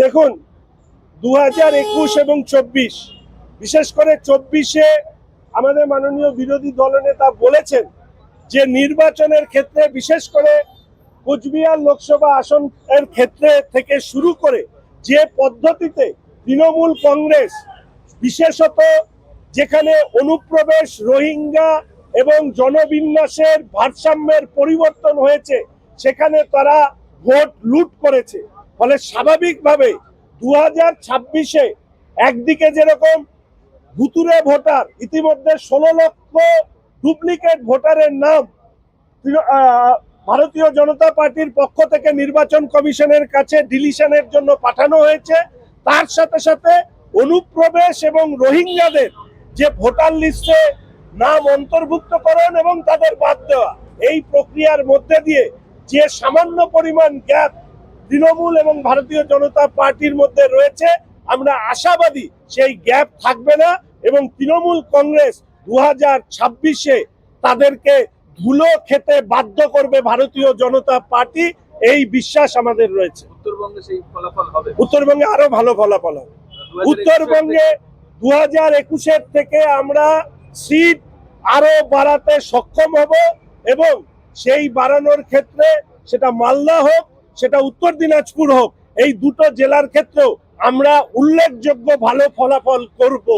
দেখুন দু হাজার একুশ এবং চব্বিশ, বিশেষ করে চব্বিশে আমাদের মাননীয় বিরোধী দলনেতা বলেছেন যে নির্বাচনের ক্ষেত্রে, বিশেষ করে কোচবিহার লোকসভা আসন এর ক্ষেত্রে থেকে শুরু করে যে পদ্ধতিতে তৃণমূল কংগ্রেস, বিশেষত যেখানে অনুপ্রবেশ, রোহিঙ্গা এবং জনবিন্যাসের ভারসাম্যের পরিবর্তন হয়েছে সেখানে তারা ভোট লুট করেছে। ফলে স্বাভাবিকভাবে দু হাজার ছাব্বিশে একদিকে যেরকম ভুতুরে ভোটার, ইতিমধ্যে ষোলো লক্ষ ডুপ্লিকেট ভোটারের নাম ভারতীয় জনতা পার্টির পক্ষ থেকে নির্বাচন কমিশনের কাছে ডিলিশনের জন্য পাঠানো হয়েছে। তার সাথে সাথে অনুপ্রবেশ এবং রোহিঙ্গাদের যে ভোটার লিস্টে নাম অন্তর্ভুক্তকরণ এবং তাদের বাদ দেওয়া, এই প্রক্রিয়ার মধ্যে দিয়ে যে সামান্য পরিমাণ গ্যাপ তৃণমূল এবং ভারতীয় জনতা পার্টির মধ্যে রয়েছে আমরা আশাবাদী সেই গ্যাপ থাকবে না এবং তৃণমূল কংগ্রেস দু হাজার ছাব্বিশে তাদেরকে ধুলো খেতে বাধ্য করবে ভারতীয় জনতা পার্টি এই বিশ্বাস আমাদের রয়েছে। উত্তরবঙ্গে সেই ফলাফল হবে। উত্তরবঙ্গে আরও ভালো ফলাফল হবে। উত্তরবঙ্গে দু হাজার একুশের থেকে আমরা সিট আরও বাড়াতে সক্ষম হব এবং সেই বাড়ানোর ক্ষেত্রে সেটা মালদা হোক, সেটা উত্তর দিনাজপুর হোক, এই দুটো জেলার ক্ষেত্রেও আমরা উল্লেখযোগ্য ভালো ফলাফল করব.